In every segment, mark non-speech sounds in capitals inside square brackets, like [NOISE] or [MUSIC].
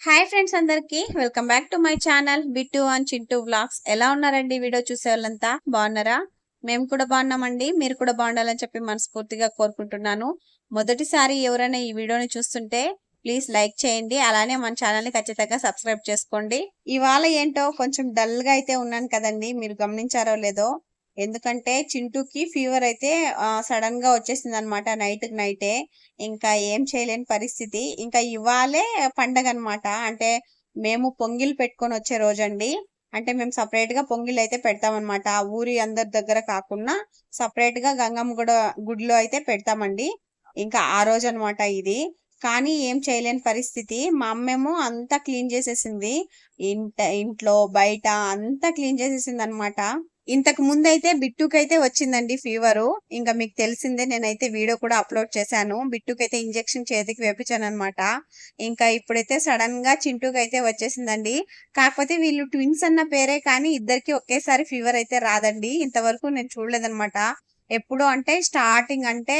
Hi friends అందరికీ welcome back to my channel Bittu and Chintu vlogs ఎలా ఉన్నారండి video చూసే వాళ్ళంతా బాగున్నారా? మేము కూడా బాగున్నామండి. మీరు కూడా బాగుండాలని చెప్పి మనస్ఫూర్తిగా కోరుకుంటున్నాను. మొదటిసారి ఎవరైనా ఈ వీడియోని చూస్తుంటే ప్లీజ్ లైక్ చేయండి. అలానే మన ఛానల్ని ఖచ్చితంగా సబ్స్క్రైబ్ చేసుకోండి. ఇవాళ ఏంటో కొంచెం డల్గా అయితే ఉన్నాను కదండి. మీరు గమనించారో లేదో ఎందుకంటే చింటూకి ఫీవర్ అయితే సడన్గా వచ్చేసింది అనమాట నైట్ నైటే ఇంకా ఏం చేయలేని పరిస్థితి. ఇంకా ఇవాళే పండగ అనమాట అంటే మేము పొంగిల్ పెట్టుకొని వచ్చే రోజండి. అంటే మేము సపరేట్గా పొంగిల్ అయితే పెడతామన్నమాట ఆ ఊరి అందరి దగ్గర కాకుండా సపరేట్గా గంగమ్మ గుడ గుడిలో అయితే పెడతామండి. ఇంకా ఆ రోజు అనమాట ఇది. కానీ ఏం చేయలేని పరిస్థితి. మా అమ్మేమో అంతా క్లీన్ చేసేసింది. ఇంట ఇంట్లో బయట అంతా క్లీన్ చేసేసింది అనమాట ఇంతకు ముందు అయితే బిట్టుకైతే వచ్చిందండి ఫీవరు. ఇంకా మీకు తెలిసిందే నేనైతే వీడియో కూడా అప్లోడ్ చేశాను. బిట్టుకైతే ఇంజెక్షన్ చేతికి వేపించాను అనమాట ఇంకా ఇప్పుడైతే సడన్గా చింటూకి అయితే వచ్చేసిందండి. కాకపోతే వీళ్ళు ట్విన్స్ అన్న పేరే కానీ ఇద్దరికి ఒకేసారి ఫీవర్ అయితే రాదండి. ఇంతవరకు నేను చూడలేదన్నమాట. ఎప్పుడు అంటే స్టార్టింగ్ అంటే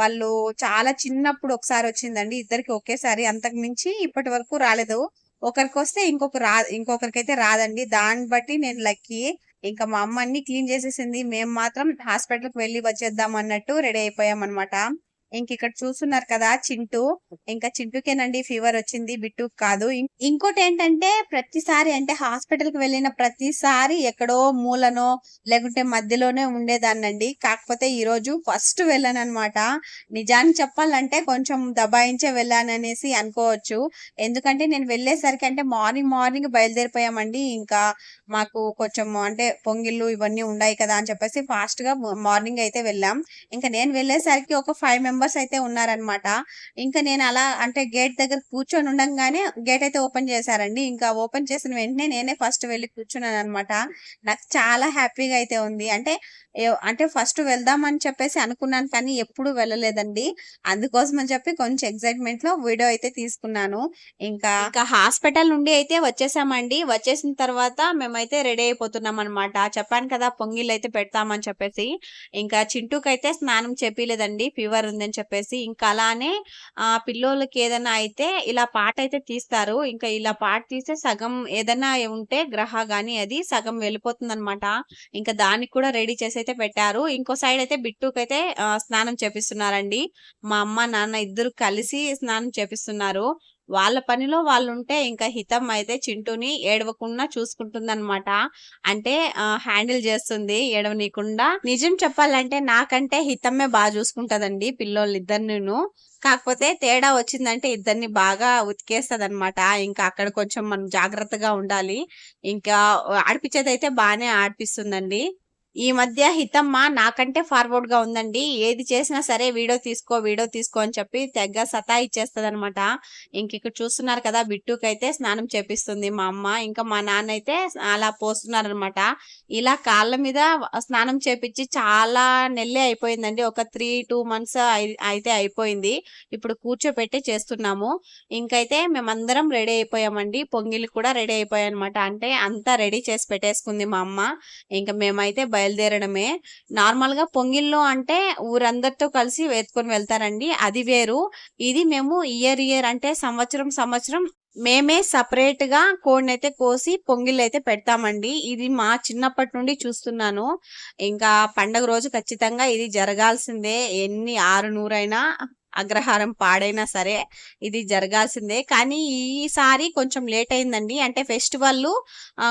వాళ్ళు చాలా చిన్నప్పుడు ఒకసారి వచ్చిందండి. ఇద్దరికి ఒకేసారి అంతకు మించి ఇప్పటి వరకు రాలేదు. ఒకరికి వస్తే ఇంకొక రా ఇంకొకరికైతే రాదండి. దాన్ని బట్టి నేను లక్కీ ఇంకా మా అమ్మ అన్ని క్లీన్ చేసేసింది. మేము మాత్రం హాస్పిటల్కి వెళ్ళి వచ్చేద్దాం అన్నట్టు రెడీ అయిపోయాం అనమాట ఇంక ఇక్కడ చూస్తున్నారు కదా చింటూ. ఇంకా చింటూకేనండి ఫీవర్ వచ్చింది బిట్టు కాదు. ఇంకోటి ఏంటంటే ప్రతిసారి అంటే హాస్పిటల్కి వెళ్ళిన ప్రతిసారి ఎక్కడో మూలనో లేకుంటే మధ్యలోనే ఉండేదాన్నండి. కాకపోతే ఈ రోజు ఫస్ట్ వెళ్ళాను అనమాట నిజాన్ని చెప్పాలంటే కొంచెం దబాయించే వెళ్ళాననేసి అనుకోవచ్చు. ఎందుకంటే నేను వెళ్ళేసరికి అంటే మార్నింగ్ మార్నింగ్ బయలుదేరిపోయామండి. ఇంకా మాకు కొంచెం అంటే పొంగిళ్ళు ఇవన్నీ ఉన్నాయి కదా అని చెప్పేసి ఫాస్ట్గా మార్నింగ్ అయితే వెళ్ళాం. ఇంకా నేను వెళ్ళేసరికి ఒక ఫైవ్ మెంబర్స్ అయితే ఉన్నారనమాట ఇంకా నేను అలా అంటే గేట్ దగ్గర కూర్చొని ఉండగానే గేట్ అయితే ఓపెన్ చేశారండి. ఇంకా ఓపెన్ చేసిన వెంటనే నేనే ఫస్ట్ వెళ్ళి కూర్చున్నాను అనమాట నాకు చాలా హ్యాపీగా అయితే ఉంది. అంటే అంటే ఫస్ట్ వెళ్దామని చెప్పేసి అనుకున్నాను కానీ ఎప్పుడు వెళ్ళలేదండి. అందుకోసం అని చెప్పి కొంచెం ఎక్సైట్మెంట్లో వీడియో అయితే తీసుకున్నాను. ఇంకా ఇంకా హాస్పిటల్ నుండి అయితే వచ్చేసామండి. వచ్చేసిన తర్వాత మేమైతే రెడీ అయిపోతున్నాం అనమాట చెప్పాను కదా పొంగిల్ అయితే పెడతామని చెప్పేసి. ఇంకా చింటూకైతే స్నానం చెప్పలేదండి ఫీవర్ ఉందని చెప్పేసి ఇంకా అలానే ఆ పిల్లోళ్ళకి ఏదైనా అయితే ఇలా పాట అయితే తీస్తారు. ఇంకా ఇలా పాట తీస్తే సగం ఏదైనా ఉంటే గ్రహ గాని అది సగం వెళ్ళిపోతుంది అనమాట ఇంకా దానికి కూడా రెడీ చేసి అయితే పెట్టారు. ఇంకో సైడ్ అయితే బిట్టుకు అయితే స్నానం చేపిస్తున్నారండి. మా అమ్మ నాన్న ఇద్దరు కలిసి స్నానం చేపిస్తున్నారు. వాళ్ళ పనిలో వాళ్ళు ఉంటే ఇంకా హితం అయితే చింటూని ఏడవకుండా చూసుకుంటుందన్నమాట. అంటే హ్యాండిల్ చేస్తుంది ఏడవనీయకుండా. నిజం చెప్పాలంటే నాకంటే హితమే బాగా చూసుకుంటదండి పిల్లోళ్ళు ఇద్దరిని కాకపోతే తేడా వచ్చిందంటే ఇద్దరిని బాగా ఉతికేస్తుంది అనమాట ఇంకా అక్కడ కొంచెం మనం జాగ్రత్తగా ఉండాలి. ఇంకా ఆడిపించేది అయితే బాగానే ఆడిపిస్తుందండి. ఈ మధ్య హితమ్మ నాకంటే ఫార్వర్డ్గా ఉందండి. ఏది చేసినా సరే వీడియో తీసుకో వీడియో తీసుకో అని చెప్పి తెగ్గ సతా ఇచ్చేస్తుంది అనమాట ఇంక ఇక్కడ చూస్తున్నారు కదా బిట్టుకి అయితే స్నానం చేపిస్తుంది మా అమ్మ. ఇంకా మా నాన్న అయితే అలా పోస్తున్నారు అనమాట ఇలా కాళ్ళ మీద స్నానం చేపించి చాలా నెల్లే అయిపోయిందండి. ఒక త్రీ టూ మంత్స్ అయితే అయిపోయింది. ఇప్పుడు కూర్చోపెట్టి చేస్తున్నాము. ఇంకైతే మేమందరం రెడీ అయిపోయామండి. పొంగిలి కూడా రెడీ అయిపోయాయి అనమాట అంటే అంతా రెడీ చేసి పెట్టేసుకుంది మా అమ్మ. ఇంకా మేమైతే బయలుదేరడమే. నార్మల్గా పొంగిల్లో అంటే ఊరందరితో కలిసి వేసుకొని వెళ్తారండి. అది వేరు. ఇది మేము ఇయర్ ఇయర్ అంటే సంవత్సరం సంవత్సరం మేమే సపరేట్గా కోడిని అయితే కోసి పొంగిల్ అయితే పెడతామండి. ఇది మా చిన్నప్పటి నుండి చూస్తున్నాను. ఇంకా పండగ రోజు ఖచ్చితంగా ఇది జరగాల్సిందే. ఎన్ని ఆరు నూరైనా అగ్రహారం పాడైనా సరే ఇది జరగాల్సిందే. కానీ ఈసారి కొంచెం లేట్ అయిందండి. అంటే ఫెస్టివల్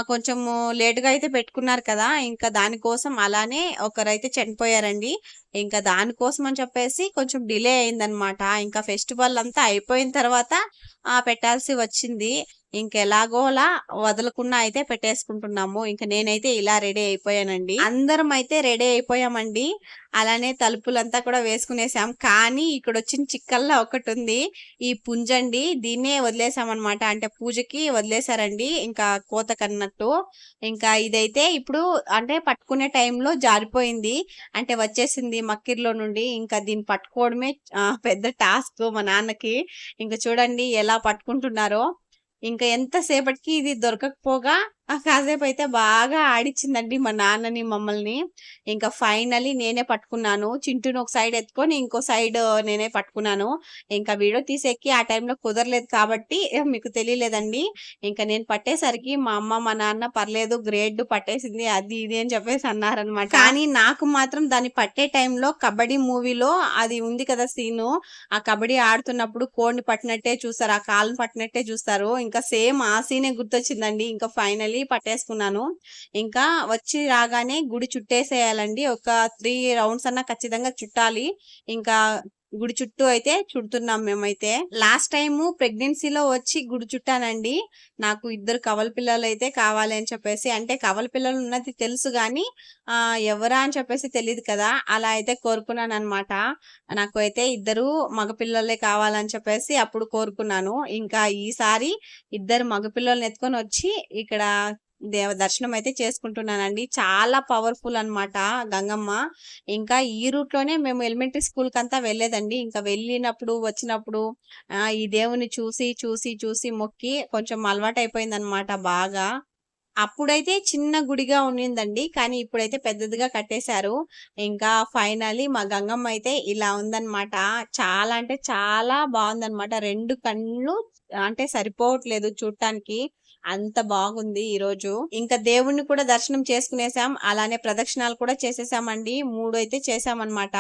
కొంచెం లేటుగా అయితే పెట్టుకున్నారు కదా. ఇంకా దానికోసం అలానే ఒకరైతే చనిపోయారండి. ఇంకా దానికోసం అని చెప్పేసి కొంచెం డిలే అయిందనమాట ఇంకా ఫెస్టివల్ అంతా అయిపోయిన తర్వాత పెట్టాల్సి వచ్చింది. ఇంకెలాగోలా వదలకుండా అయితే పెట్టేసుకుంటున్నాము. ఇంక నేనైతే ఇలా రెడీ అయిపోయానండి. అందరం అయితే రెడీ అయిపోయామండి. అలానే తలుపులంతా కూడా వేసుకునేసాం. కానీ ఇక్కడ వచ్చిన చిక్కల్లా ఒకటి ఉంది ఈ పుంజండి దీన్నే వదిలేసామన్నమాట. అంటే పూజకి వదిలేసారండి. ఇంకా కోత కన్నట్టు. ఇంకా ఇదైతే ఇప్పుడు అంటే పట్టుకునే టైంలో జారిపోయింది. అంటే వచ్చేసింది మక్కిర్లో నుండి. ఇంకా దీన్ని పట్టుకోవడమే పెద్ద టాస్క్ మా నాన్నకి. ఇంకా చూడండి ఎలా పట్టుకుంటున్నారో. ఇంకా ఎంతసేపటికి ఇది దొరకకపోగా కాసేపు అయితే బాగా ఆడిచ్చిందండి మా నాన్నని, మమ్మల్ని. ఇంకా ఫైనలీ నేనే పట్టుకున్నాను. చింటూని ఒక సైడ్ ఎత్తుకొని, ఇంకో సైడ్ నేనే పట్టుకున్నాను. ఇంకా వీడియో తీసేకి ఆ టైంలో కుదరలేదు కాబట్టి మీకు తెలియలేదండి. ఇంకా నేను పట్టేసరికి మా అమ్మ, మా నాన్న పర్లేదు గ్రేడ్ పట్టేసింది అది ఇది అని చెప్పేసి అన్నారనమాట. కానీ నాకు మాత్రం దాన్ని పట్టే టైంలో కబడ్డీ మూవీలో అది ఉంది కదా సీను. ఆ కబడ్డీ ఆడుతున్నప్పుడు కోడిని పట్టినట్టే చూస్తారు. ఆ కాలుని పట్టినట్టే చూస్తారు. ఇంకా సేమ్ ఆ సీనే గుర్తొచ్చిందండి. ఇంకా ఫైనల్లీ పట్టేసుకున్నాను. ఇంకా వచ్చి రాగానే గుడి చుట్టేసేయాలండి. ఒక త్రీ రౌండ్స్ అన్నా ఖచ్చితంగా చుట్టాలి. ఇంకా గుడి చుట్టూ అయితే చుడుతున్నాం మేమైతే. లాస్ట్ టైము ప్రెగ్నెన్సీలో వచ్చి గుడి చుట్టానండి. నాకు ఇద్దరు కవల పిల్లలైతే కావాలి అని చెప్పేసి అంటే కవల పిల్లలు ఉన్నది తెలుసు కానీ ఎవరా అని చెప్పేసి తెలియదు కదా! అలా అయితే కోరుకున్నాను అనమాట నాకు అయితే ఇద్దరు మగపిల్లలే కావాలని చెప్పేసి అప్పుడు కోరుకున్నాను. ఇంకా ఈసారి ఇద్దరు మగపిల్లల్ని ఎత్తుకొని వచ్చి ఇక్కడ దేవ దర్శనం అయితే చేసుకుంటున్నానండి. చాలా పవర్‌ఫుల్ అనమాట గంగమ్మ. ఇంకా ఈ రూట్‌లోనే మేము ఎలిమెంటరీ స్కూల్‌కంతా వెళ్ళేదండి. ఇంకా వెళ్ళినప్పుడు, వచ్చినప్పుడు ఈ దేవుని చూసి, చూసి, చూసి మొక్కి కొంచెం అలవాటయిపోయిందనమాట బాగా. అప్పుడైతే చిన్న గుడిగా ఉన్నిందండి. కానీ ఇప్పుడైతే పెద్దదిగా కట్టేశారు. ఇంకా ఫైనలీ మా గంగమ్మ అయితే ఇలా ఉందన్నమాట చాలా అంటే చాలా బాగుందన్నమాట రెండు కళ్ళు అంటే సరిపోవట్లేదు చూడటానికి. అంత బాగుంది ఈరోజు. ఇంకా దేవుణ్ణి కూడా దర్శనం చేసుకునేసాం. అలానే ప్రదక్షిణాలు కూడా చేసేసామండి. మూడు అయితే చేసామన్నమాట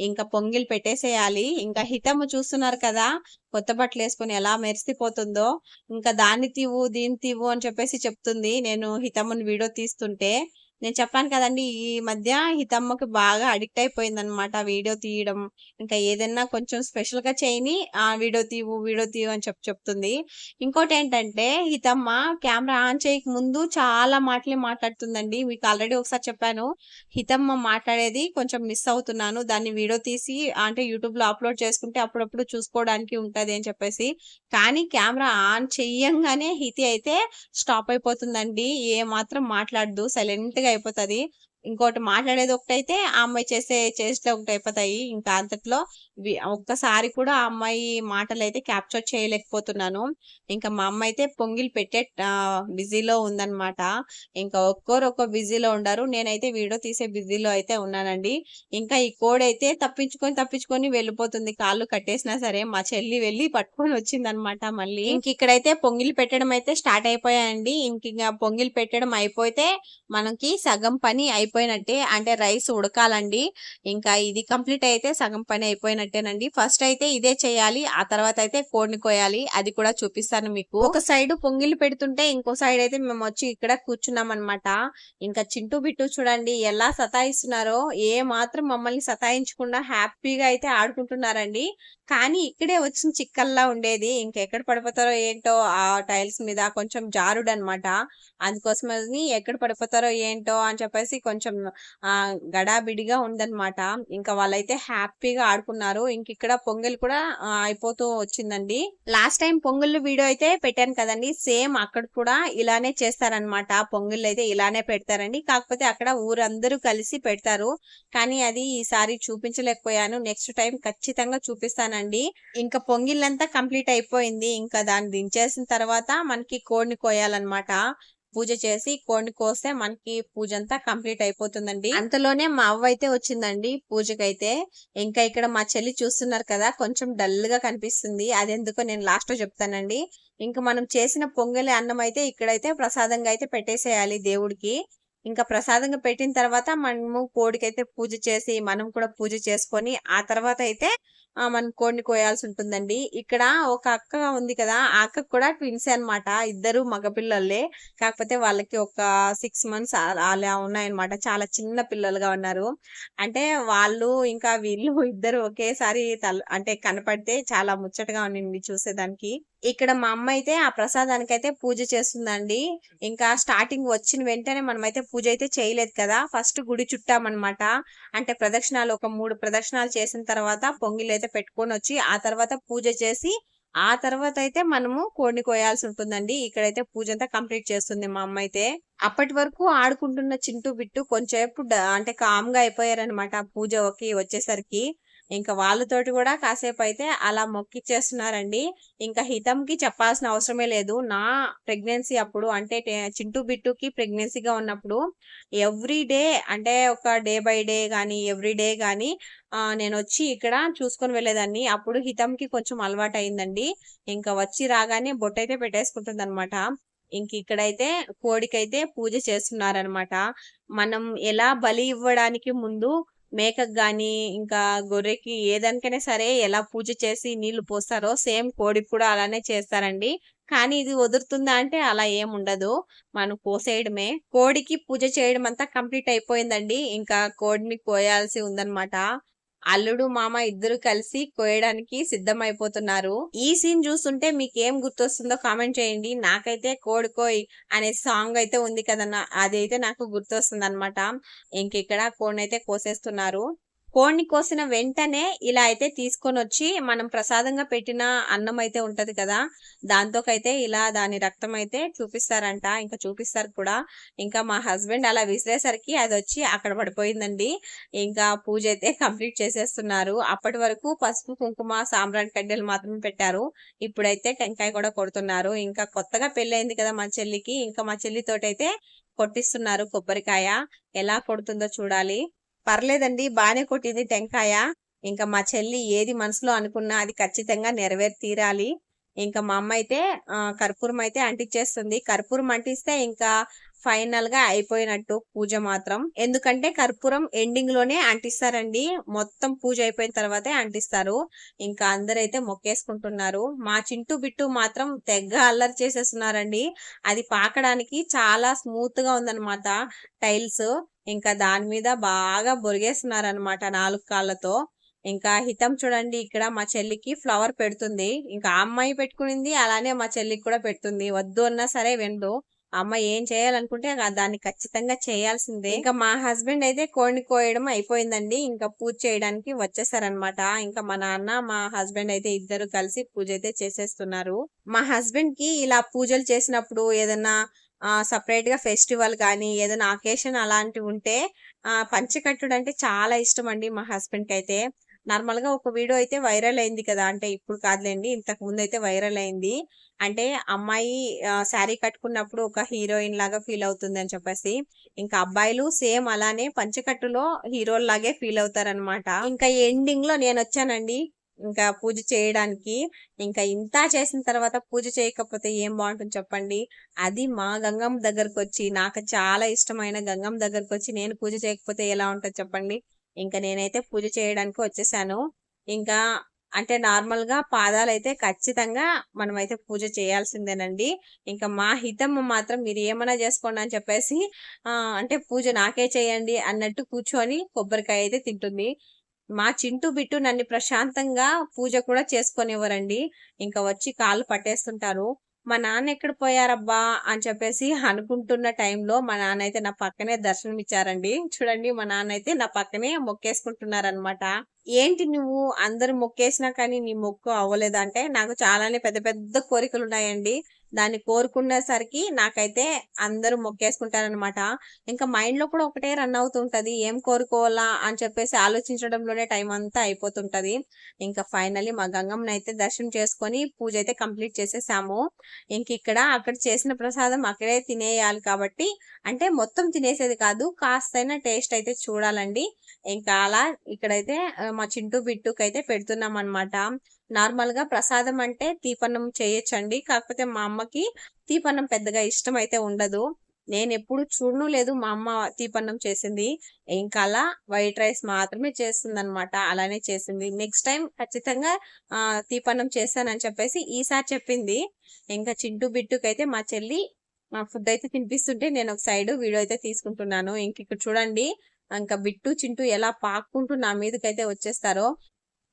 ఇంకా పొంగిల్ పెట్టేసేయాలి. ఇంకా హితమ్మ చూస్తున్నారు కదా! కొత్త బట్టలు వేసుకొని ఎలా మెరిసిపోతుందో. ఇంకా దాన్ని తీవు, దీన్ని తీవు అని చెప్పేసి చెప్తుంది. నేను హితమ్మని వీడియో తీస్తుంటే. నేను చెప్పాను కదండి ఈ మధ్య హితమ్మకి బాగా అడిక్ట్ అయిపోయిందనమాట వీడియో తీయడం. ఇంకా ఏదైనా కొంచెం స్పెషల్‌గా చేయని ఆ వీడియో తీవు, వీడియో తీవు అని చెప్పి చెప్తుంది. ఇంకోటేంటంటే హితమ్మ కెమెరా ఆన్ చేయక ముందు చాలా మాటలే మాట్లాడుతుందండి. మీకు ఆల్రెడీ ఒకసారి చెప్పాను. హితమ్మ మాట్లాడేది కొంచెం మిస్ అవుతున్నాను. దాన్ని వీడియో తీసి అంటే యూట్యూబ్లో అప్‌లోడ్ చేసుకుంటే అప్పుడప్పుడు చూసుకోవడానికి ఉంటది అని చెప్పేసి. కానీ కెమెరా ఆన్ చెయ్యంగానే హితి అయితే స్టాప్ అయిపోతుందండి. మాత్రం మాట్లాడదు. సైలెంట్‌గా అయిపోతుంది. ఇంకోటి మాట్లాడేది ఒకటైతే, ఆ అమ్మాయి చేసే చేష్టలు ఒకటయిపోతాయి. ఇంకా అంతట్లో ఒక్కసారి కూడా ఆ అమ్మాయి మాటలు అయితే క్యాప్చర్ చేయలేకపోతున్నాను. ఇంకా మా అమ్మ అయితే పొంగిల్ పెట్టే బిజీలో ఉందన్నమాట ఇంకా ఒక్కోరు ఒక్కో బిజీలో ఉండారు. నేనైతే వీడియో తీసే బిజీలో అయితే ఉన్నానండి. ఇంకా ఈ కోడైతే తప్పించుకొని, తప్పించుకొని వెళ్ళిపోతుంది. కాళ్ళు కట్టేసినా సరే మా చెల్లి వెళ్ళి పట్టుకొని వచ్చిందనమాట మళ్ళీ. ఇంకిక్కడైతే పొంగిల్ పెట్టడం అయితే స్టార్ట్ అయిపోయాయండి. ఇంకా పొంగిల్ పెట్టడం అయిపోతే మనకి సగం పని అయిపోయినట్టే. అంటే రైస్ ఉడకాలండి. ఇంకా ఇది కంప్లీట్ అయితే సగం పని అయిపోయినట్టేనండి. ఫస్ట్ అయితే ఇదే చేయాలి. ఆ తర్వాత అయితే కోడిని కోయాలి. అది కూడా చూపిస్తాను మీకు. ఒక సైడ్ పొంగిల్ పెడుతుంటే ఇంకో సైడ్ అయితే మేము వచ్చి ఇక్కడ కూర్చున్నామనమాట. ఇంకా చింటూ, బిట్టు చూడండి ఎలా సతాయిస్తున్నారో. ఏ మాత్రం మమ్మల్ని సతాయించకుండా హ్యాపీగా అయితే ఆడుకుంటున్నారండి. కానీ ఇక్కడే వచ్చిన చిక్కల్లా ఉండేది. ఇంకెక్కడ పడిపోతారో ఏంటో ఆ టైల్స్ మీద కొంచెం జారుడనమాట. అందుకోసమని ఎక్కడ పడిపోతారో ఏంటో అని చెప్పేసి కొంచెం ఆ గడాబిడిగా ఉందనమాట. ఇంకా వాళ్ళైతే హ్యాపీగా ఆడుకున్నారు. ఇంకిక్కడ పొంగల్ కూడా అయిపోతూ వచ్చిందండి. లాస్ట్ టైం పొంగల్ వీడియో అయితే పెట్టాను కదండీ! సేమ్ అక్కడ కూడా ఇలానే చేస్తారనమాట. పొంగల్లయితే ఇలానే పెడతారండి. కాకపోతే అక్కడ ఊరందరూ కలిసి పెడతారు. కానీ అది ఈసారి చూపించలేకపోయాను. నెక్స్ట్ టైం ఖచ్చితంగా చూపిస్తానండి. ఇంకా పొంగిళ్ళంతా కంప్లీట్ అయిపోయింది. ఇంకా దాన్ని దించేసిన తర్వాత మనకి కోడిని కోయాలన్నమాట పూజ చేసి కోడిని కోస్తే మనకి పూజంతా కంప్లీట్ అయిపోతుందండి. అంతలోనే మా అవ్వ అయితే వచ్చిందండి పూజకైతే. ఇంకా ఇక్కడ మా చెల్లి చూస్తున్నారు కదా! కొంచెం డల్‌గా కనిపిస్తుంది. అదెందుకో నేను లాస్ట్లో చెప్తానండి. ఇంకా మనం చేసిన పొంగలి అన్నం అయితే ఇక్కడైతే ప్రసాదంగా అయితే పెట్టేసేయాలి దేవుడికి. ఇంకా ప్రసాదంగా పెట్టిన తర్వాత మనము కోడికైతే పూజ చేసి, మనం కూడా పూజ చేసుకొని, ఆ తర్వాత అయితే మనం కోడిని కోయాల్సి ఉంటుందండి ఇక్కడ ఒక అక్క ఉంది కదా! ఆ అక్కకి కూడా ట్విన్స్ అనమాట. ఇద్దరు మగపిల్లలే. కాకపోతే వాళ్ళకి ఒక సిక్స్ మంత్స్ అలా ఉన్నాయన్నమాట. చాలా చిన్న పిల్లలుగా ఉన్నారు. అంటే వాళ్ళు ఇంకా వీళ్ళు ఇద్దరు ఒకేసారి తల అంటే కనపడితే చాలా ముచ్చటగా ఉండింది చూసేదానికి. ఇక్కడ మా అమ్మ అయితే ఆ ప్రసాదానికి అయితే పూజ చేస్తుందండి. ఇంకా స్టార్టింగ్ వచ్చిన వెంటనే మనమైతే పూజ అయితే చేయలేదు కదా! ఫస్ట్ గుడి చుట్టామనమాట. అంటే ప్రదక్షిణాలు ఒక మూడు ప్రదక్షిణాలు చేసిన తర్వాత పొంగిలైతే పెట్టుకొనొచ్చి, ఆ తర్వాత పూజ చేసి, ఆ తర్వాత అయితే మనము కోడిని కోయాల్సుంటుందండి. ఇక్కడైతే పూజంతా కంప్లీట్ చేస్తుంది మా అమ్మ అయితే అప్పటి వరకు ఆడుకుంటున్న చింటూ, బిట్టు కొంచేపు అంటే కామ్‌గా అయిపోయారనమాట పూజకి వచ్చేసరికి. ఇంకా వాళ్ళతోటి కూడా కాసేపు అయితే అలా మొక్కిచ్చేస్తున్నారండి. ఇంకా హితంకి చెప్పాల్సిన అవసరమే లేదు. నా ప్రెగ్నెన్సీ అప్పుడు అంటే చింటూ బిట్టుకి ప్రెగ్నెన్సీగా ఉన్నప్పుడు ఎవ్రీ డే అంటే ఒక డే బై డే కానీ ఎవ్రీ డే కానీ నేను వచ్చి ఇక్కడ చూసుకొని వెళ్ళేదాన్ని. అప్పుడు హితంకి కొంచెం అలవాటు అయిందండి ఇంకా వచ్చి రాగానే బొట్టయితే పెట్టేసుకుంటుంది అనమాట ఇంక ఇక్కడైతే కోడికైతే పూజ చేస్తున్నారనమాట మనం ఎలా బలి ఇవ్వడానికి ముందు మేకకు కానీ ఇంకా గొర్రెకి ఏదానికైనా సరే ఎలా పూజ చేసి నీళ్ళు పోస్తారో సేమ్ కోడికి కూడా అలానే చేస్తారండి. కానీ ఇది వదురుతుందా అంటే అలా ఏం ఉండదు. మనం కోసేయడమే కోడికి పూజ చేయడం అంతా కంప్లీట్ అయిపోయిందండి. ఇంకా కోడిని కోయాల్సి ఉందన్నమాట. అల్లుడు మామ ఇద్దరు కలిసి కోయడానికి సిద్ధమైపోతున్నారు. ఈ సీన్ చూస్తుంటే మీకు ఏం గుర్తొస్తుందో కామెంట్ చేయండి. నాకైతే కోడికోయ్ అనే సాంగ్ అయితే ఉంది కదన్నా అది అయితే నాకు గుర్తొస్తుంది అనమాట ఇంక ఇక్కడ కోడినైతే కోసేస్తున్నారు. కోడిని కోసిన వెంటనే ఇలా అయితే తీసుకొని వచ్చి మనం ప్రసాదంగా పెట్టిన అన్నం అయితే ఉంటది కదా దాంతోకైతే ఇలా దాని రక్తం అయితే చూపిస్తారంట. ఇంకా చూపిస్తారు కూడా. ఇంకా మా హస్బెండ్ అలా విసిరేసరికి అది వచ్చి అక్కడ పడిపోయిందండి. ఇంకా పూజ అయితే [LAUGHS] కంప్లీట్ చేసేస్తున్నారు. అప్పటి వరకు పసుపు కుంకుమ సాంబ్రాణి కడ్డలు మాత్రమే పెట్టారు. ఇప్పుడైతే టెంకాయ కూడా కొడుతున్నారు. ఇంకా కొత్తగా పెళ్ళైంది కదా మా చెల్లికి. ఇంకా మా చెల్లితోటైతే కొట్టిస్తున్నారు కొబ్బరికాయ. ఎలా కొడుతుందో చూడాలి. పర్లేదండి బానే కొట్టింది టెంకాయ. ఇంకా మా చెల్లి ఏది మనసులో అనుకున్నా అది ఖచ్చితంగా నెరవేరి తీరాలి ఇంకా మా అమ్మ అయితే కర్పూరం అయితే అంటించేస్తుంది కర్పూరం అంటిస్తే ఇంకా ఫైనల్గా అయిపోయినట్టు పూజ మాత్రం. ఎందుకంటే కర్పూరం ఎండింగ్లోనే అంటిస్తారండి. మొత్తం పూజ అయిపోయిన తర్వాతే అంటిస్తారు. ఇంకా అందరైతే మొక్కేసుకుంటున్నారు. మా చింటూ బిట్టు మాత్రం తెగ్గ అల్లరి చేసేస్తున్నారండి. అది పాకడానికి చాలా స్మూత్గా ఉందన్నమాట టైల్స్. ఇంకా దాని మీద బాగా బొరిగేస్తున్నారనమాట నాలుగు కాళ్ళతో. ఇంకా హితం చూడండి ఇక్కడ మా చెల్లికి ఫ్లవర్ పెడుతుంది. ఇంకా అమ్మాయి పెట్టుకునింది అలానే మా చెల్లికి కూడా పెడుతుంది. వద్దు అన్నా సరే వెండు. అమ్మ ఏం చేయాలనుకుంటే దాన్ని ఖచ్చితంగా చేయాల్సిందే. ఇంకా మా హస్బెండ్ అయితే కోడిని కోయడం అయిపోయిందండి. ఇంకా పూజ చేయడానికి వచ్చేసారనమాట ఇంకా మా నాన్న మా హస్బెండ్ అయితే ఇద్దరు కలిసి పూజ అయితే చేసేస్తున్నారు. మా హస్బెండ్కి ఇలా పూజలు చేసినప్పుడు ఏదన్నా సపరేట్గా ఫెస్టివల్ కానీ ఏదైనా అకేషన్ అలాంటివి ఉంటే పంచకట్టుడు అంటే చాలా ఇష్టం అండి మా హస్బెండ్కి అయితే నార్మల్గా ఒక వీడియో అయితే వైరల్ అయింది కదా అంటే ఇప్పుడు కాదులేండి ఇంతకు ముందు అయితే వైరల్ అయింది. అంటే అమ్మాయి శారీ కట్టుకున్నప్పుడు ఒక హీరోయిన్ లాగా ఫీల్ అవుతుంది అని చెప్పేసి ఇంకా అబ్బాయిలు సేమ్ అలానే పంచకట్టులో హీరో లాగే ఫీల్ అవుతారనమాట ఇంకా ఎండింగ్లో నేను వచ్చానండి ఇంకా పూజ చేయడానికి ఇంకా ఇంత చేసిన తర్వాత పూజ చేయకపోతే ఏం బాగుంటుంది చెప్పండి? అది మా గంగమ్మ దగ్గరకు వచ్చి నాకు చాలా ఇష్టమైన గంగమ్మ దగ్గరకు వచ్చి నేను పూజ చేయకపోతే ఎలా ఉంటుంది చెప్పండి? ఇంకా నేనైతే పూజ చేయడానికి వచ్చేసాను. ఇంకా అంటే నార్మల్గా పాదాలు అయితే ఖచ్చితంగా మనం అయితే పూజ చేయాల్సిందేనండి. ఇంకా మా హితం మాత్రం మీరు ఏమైనా చేసుకోండి అని చెప్పేసి ఆ అంటే పూజ నాకే చేయండి అన్నట్టు కూర్చొని కొబ్బరికాయ అయితే తింటుంది. మా చింటూ బిట్టు నన్ను ప్రశాంతంగా పూజ కూడా చేసుకునేవారండి ఇంకా వచ్చి కాళ్ళు పట్టేస్తుంటారు. మా నాన్న ఎక్కడ పోయారబ్బా? అని చెప్పేసి అనుకుంటున్న టైంలో మా నాన్న అయితే నా పక్కనే దర్శనం ఇచ్చారండి. చూడండి మా నాన్న అయితే నా పక్కనే మొక్కేసుకుంటున్నారనమాట ఏంటి నువ్వు? అందరు మొక్కేసినా కానీ నీ మొక్కు అవ్వలేదంటే నాకు చాలానే పెద్ద పెద్ద కోరికలు ఉన్నాయండి దాన్ని కోరుకునేసరికి నాకైతే అందరూ మొక్కేసుకుంటారనమాట ఇంకా మైండ్లో కూడా ఒకటే రన్ అవుతుంటది. ఏం కోరుకోవాలా అని చెప్పేసి ఆలోచించడంలోనే టైం అంతా అయిపోతుంటది. ఇంకా ఫైనలీ మా గంగమ్మని అయితే దర్శనం చేసుకొని పూజ అయితే కంప్లీట్ చేసేసాము. ఇంక ఇక్కడ అక్కడ చేసిన ప్రసాదం అక్కడే తినేయాలి కాబట్టి అంటే మొత్తం తినేసేది కాదు కాస్తైనా టేస్ట్ అయితే చూడాలండి. ఇంకా అలా ఇక్కడైతే మా చింటూ బిట్టుకైతే పెడుతున్నాం అనమాట నార్మల్గా ప్రసాదం అంటే తీపన్నం చేయొచ్చండి. కాకపోతే మా అమ్మకి తీపన్నం పెద్దగా ఇష్టం అయితే ఉండదు. నేను ఎప్పుడు చూడను లేదు మా అమ్మ తీపన్నం చేసింది. ఇంకా అలా వైట్ రైస్ మాత్రమే చేస్తుంది అనమాట అలానే చేసింది. నెక్స్ట్ టైం ఖచ్చితంగా తీపన్నం చేస్తానని చెప్పేసి ఈసారి చెప్పింది. ఇంకా చింటూ బిట్టుకైతే మా చెల్లి మా ఫుడ్ అయితే తినిపిస్తుంటే నేను ఒక సైడ్ వీడియో అయితే తీసుకుంటున్నాను. ఇంక ఇక్కడ చూడండి. ఇంకా బిట్టు చింటూ ఎలా పాక్కుంటూ నా మీదకైతే వచ్చేస్తారో.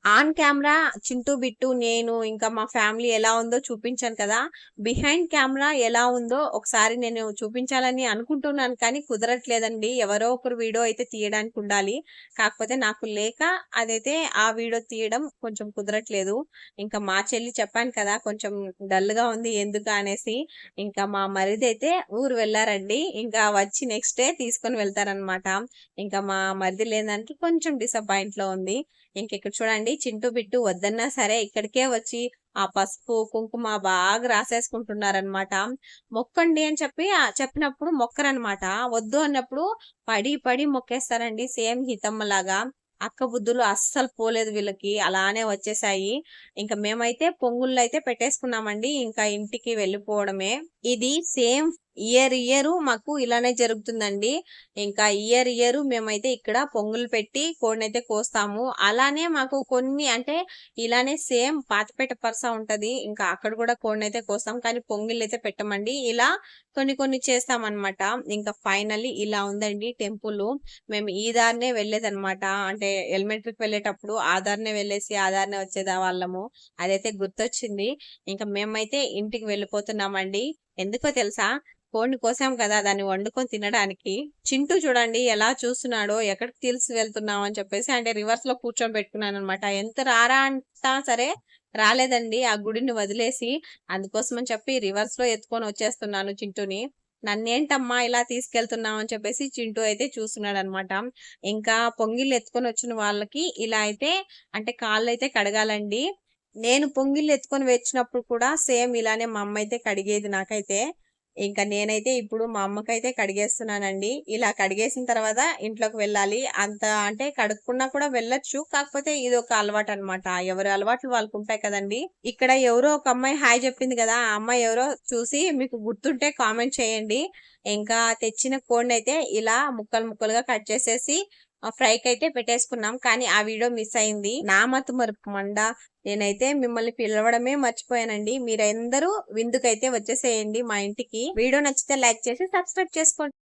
ఆన్ కెమెరా చింటూ బిట్టు నేను ఇంకా మా ఫ్యామిలీ ఎలా ఉందో చూపించాను కదా. బిహైండ్ కెమెరా ఎలా ఉందో ఒకసారి నేను చూపించాలని అనుకుంటున్నాను కానీ కుదరట్లేదండి. ఎవరో ఒకరు వీడియో అయితే తీయడానికి ఉండాలి. కాకపోతే నాకు లేక అదైతే ఆ వీడియో తీయడం కొంచెం కుదరట్లేదు. ఇంకా మా చెల్లి చెప్పాను కదా కొంచెం డల్గా ఉంది ఎందుకు అనేసి. ఇంకా మా మరిది అయితే ఊరు వెళ్ళారండి. ఇంకా వచ్చి నెక్స్ట్ డే తీసుకొని వెళ్తారనమాట ఇంకా మా మరిది లేదంటే కొంచెం డిసప్పాయింట్లో ఉంది. ఇంక ఇక్కడ చూడండి చింటూ బిట్టు వద్దన్నా సరే ఇక్కడికే వచ్చి ఆ పసుపు కుంకుమ బాగా రాసేసుకుంటున్నారనమాట మొక్కండి అని చెప్పి చెప్పినప్పుడు మొక్కరనమాట వద్దు అన్నప్పుడు పడి పడి మొక్కేస్తారండి సేమ్ హితమ్మ లాగా అక్క బుద్ధులు అస్సలు పోలేదు వీళ్ళకి. అలానే వచ్చేసాయి. ఇంకా మేమైతే పొంగుళ్ళు అయితే పెట్టేసుకున్నామండి. ఇంకా ఇంటికి వెళ్ళిపోవడమే. ఇది సేమ్ ఇయర్ ఇయర్ మాకు ఇలానే జరుగుతుందండి. ఇంకా ఇయర్ ఇయర్ మేమైతే ఇక్కడ పొంగులు పెట్టి కోడినైతే కోస్తాము. అలానే మాకు కొన్ని అంటే ఇలానే సేమ్ పాతపేట పరస ఉంటది. ఇంకా అక్కడ కూడా కోడినైతే కోస్తాం. కానీ పొంగిళ్ళు అయితే పెట్టమండి. ఇలా కొన్ని కొన్ని చేస్తాం ఇంకా ఫైనల్లీ ఇలా ఉందండి టెంపుల్. మేము ఈ దారినే వెళ్ళేదన్నమాట. అంటే ఎలిమెంటరీకి వెళ్ళేటప్పుడు ఆధార్నే వెళ్ళేసి ఆధార్నే వచ్చేదా వాళ్ళము? అదైతే గుర్తొచ్చింది. ఇంకా మేమైతే ఇంటికి వెళ్ళిపోతున్నామండి. ఎందుకో తెలుసా? కోడిని కోసాం కదా దాన్ని వండుకొని తినడానికి. చింటూ చూడండి ఎలా చూస్తున్నాడో ఎక్కడికి తెలిసి వెళ్తున్నాం అని చెప్పేసి అంటే రివర్స్లో కూర్చొని పెట్టుకున్నాను అనమాట ఎంత రారా అంటా సరే రాలేదండి. ఆ గుడిని వదిలేసి అందుకోసం అని చెప్పి రివర్స్లో ఎత్తుకొని వచ్చేస్తున్నాను చింటూని. నన్నేంటమ్మా ఇలా తీసుకెళ్తున్నావు అని చెప్పేసి చింటూ అయితే చూస్తున్నాడు అనమాట ఇంకా పొంగిళ్ళు ఎత్తుకొని వచ్చిన వాళ్ళకి ఇలా అయితే అంటే కాళ్ళు అయితే కడగాలండి. నేను పొంగిళ్ళు ఎత్తుకొని వచ్చినప్పుడు కూడా సేమ్ ఇలానే మా అమ్మ అయితే కడిగేది నాకైతే. ఇంకా నేనైతే ఇప్పుడు మా అమ్మకైతే కడిగేస్తున్నానండి. ఇలా కడిగేసిన తర్వాత ఇంట్లోకి వెళ్ళాలి. అంత అంటే కడుక్కున్నా కూడా వెళ్ళొచ్చు. కాకపోతే ఇది ఒక అలవాటు అనమాట ఎవరి అలవాట్లు వాళ్ళకు ఉంటాయి కదండి. ఇక్కడ ఎవరో ఒక అమ్మాయి హాయ్ చెప్పింది కదా ఆ అమ్మాయి ఎవరో చూసి మీకు గుర్తుంటే కామెంట్ చేయండి. ఇంకా తెచ్చిన కోడిని అయితే ఇలా ముక్కలు ముక్కలుగా కట్ చేసేసి ఫ్రైకి అయితే పెట్టేసుకున్నాం. కానీ ఆ వీడియో మిస్ అయింది. నా మత మరుపు మండ. నేనైతే మిమ్మల్ని పిలవడమే మర్చిపోయానండి. మీరందరూ విందుకైతే వచ్చేసేయండి మా ఇంటికి. వీడియో నచ్చితే లైక్ చేసి సబ్స్క్రైబ్ చేసుకోండి.